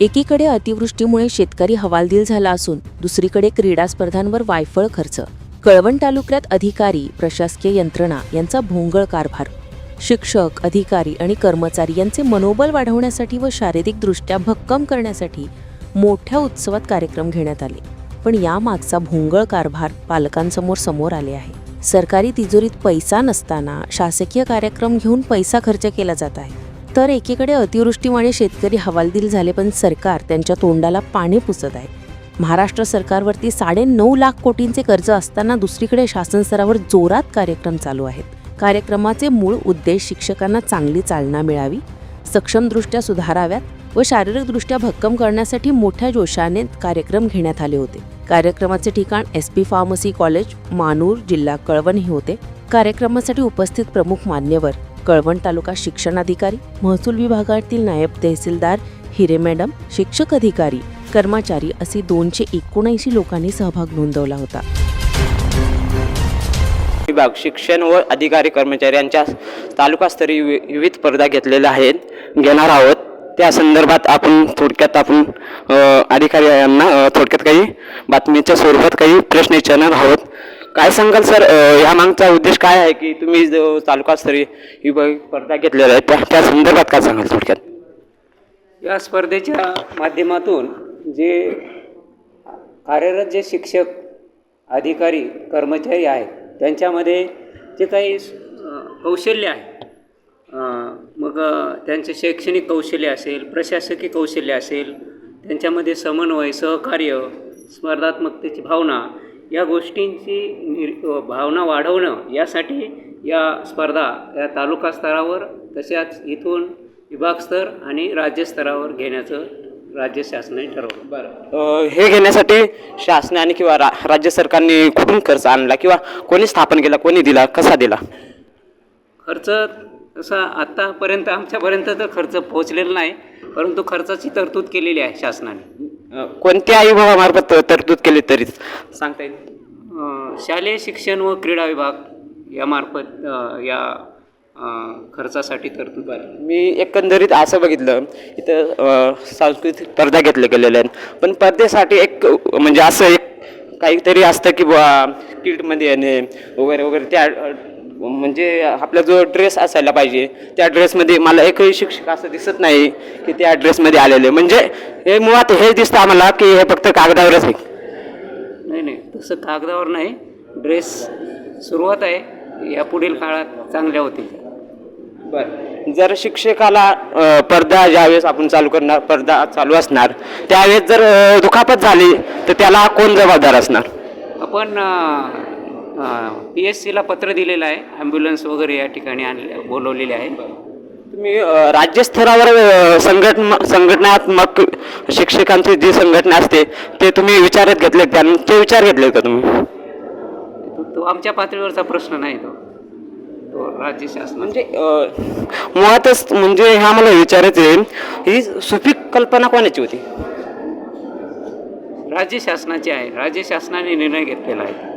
एकीकडे अतिवृष्टीमुळे शेतकरी हवालदिल झाला असून दुसरीकडे क्रीडा स्पर्धांवर वायफळ खर्च. कळवण तालुक्यात अधिकारी प्रशासकीय यंत्रणा यांचा भोंगळ कारभार. शिक्षक अधिकारी आणि कर्मचारी यांचे मनोबल वाढवण्यासाठी व शारीरिकदृष्ट्या भक्कम करण्यासाठी मोठ्या उत्सवात कार्यक्रम घेण्यात आले. पण यामागचा भोंगळ कारभार पालकांसमोर समोर आले आहे. सरकारी तिजोरीत पैसा नसताना शासकीय कार्यक्रम घेऊन पैसा खर्च केला जात आहे. तर एकीकडे अतिवृष्टीमुळे शेतकरी हवालदिल झाले पण सरकार त्यांच्या तोंडाला पाणी पुसत आहे. महाराष्ट्र सरकारवरती साडे नऊ लाख कोटींचे कर्ज असताना दुसरीकडे शासन स्तरावर जोरात कार्यक्रम चालू आहेत. कार्यक्रमाचे मूळ उद्देश शिक्षकांना चांगली चालना मिळावी सक्षमदृष्ट्या सुधाराव्यात व शारीरिकदृष्ट्या भक्कम करण्यासाठी मोठ्या जोशाने कार्यक्रम घेण्यात आले होते. कार्यक्रमाचे ठिकाण S P pharmacy college Manur जिल्हा कळवण हे होते. कार्यक्रमासाठी उपस्थित प्रमुख मान्यवर कळवण तालुका शिक्षणाधिकारी महसूल विभागातील नायब तहसीलदार हिरे मॅडम शिक्षक अधिकारी कर्मचारी असे दोनशे एकोणऐंशी लोकांनी सहभाग नोंदवला होता. विभाग शिक्षण व अधिकारी कर्मचारी यांच्या तालुकास्तरीय वि- विविध स्पर्धा घेतलेल्या आहेत. घेणार आहोत. त्या संदर्भात आपण थोडक्यात आपण अधिकारी यांना थोडक्यात काही बातमीच्या स्वरूपात काही प्रश्न विचारणार आहोत. काय सांगाल सर? ह्या या मागचा उद्देश काय आहे की तुम्ही जो तालुकास्तरीय विभाग स्पर्धा घेतलेल्या आहेत त्या त्या संदर्भात काय सांगाल थोडक्यात? या स्पर्धेच्या माध्यमातून जे कार्यरत जे शिक्षक अधिकारी कर्मचारी आहेत त्यांच्यामध्ये जे काही कौशल्य आहे मग त्यांचं त्यांचे शैक्षणिक कौशल्य असेल प्रशासकीय कौशल्य असेल त्यांच्यामध्ये समन्वय सहकार्य स्पर्धात्मकतेची भावना या गोष्टींची निर भावना वाढवणं यासाठी या स्पर्धा या तालुका स्तरावर तशाच इथून विभाग स्तर आणि राज्यस्तरावर घेण्याचं राज्य शासनाने ठरवलं. बरं. हे घेण्यासाठी शासनाने किंवा रा राज्य सरकारने कुठून खर्च आणला किंवा कोणी स्थापन केला कोणी दिला कसा दिला? खर्च तसा आत्तापर्यंत आमच्यापर्यंत तर खर्च पोहोचलेला नाही परंतु खर्चाची तरतूद केलेली आहे शासनाने. कोणत्या विभागामार्फत तरतूद केली तरी? सांगता येईल. शालेय शिक्षण व क्रीडा विभाग यामार्फत या खर्चासाठी तरतूद आहे मी एकंदरीत असं बघितलं इथं सांस्कृतिक स्पर्धा घेतल्या गेलेल्या आहेत. पण स्पर्धेसाठी एक म्हणजे असं एक काहीतरी असतं की बुवा किटमध्ये येणे वगैरे वगैरे त्या म्हणजे आपला जो ड्रेस असायला पाहिजे त्या ड्रेसमध्ये मला एकही शिक्षक असं दिसत नाही की त्या ड्रेसमध्ये आलेले. म्हणजे हे मुळात हे दिसतं आम्हाला की हे फक्त कागदावरच आहे. नाही नाही. तसं कागदावर नाही. ड्रेस सुरुवात आहे. या पुढील काळात चांगल्या होतील. बरं. जर शिक्षकाला पडदा ज्यावेळेस आपण चालू करणार पडदा चालू असणार त्यावेळेस जर दुखापत झाली तर त्याला कोण जबाबदार असणार? आपण पी एस सीला पत्र दिलेलं आहे. ॲम्ब्युलन्स वगैरे या ठिकाणी आणले बोलवलेले आहे. तुम्ही राज्यस्तरावर संघटना संघटनात्मक शिक्षकांची जी संघटना असते ते तुम्ही विचारात घेतले त्यांचे विचार घेतले का तुम्ही? तो- आमच्या पातळीवरचा प्रश्न नाही तो. तो राज्य शासन. म्हणजे मुळातच म्हणजे हे आम्हाला विचारायचं आहे ही सुपीक कल्पना कोणाची होती? राज्य शासनाची आहे. राज्य शासनाने निर्णय घेतलेला आहे.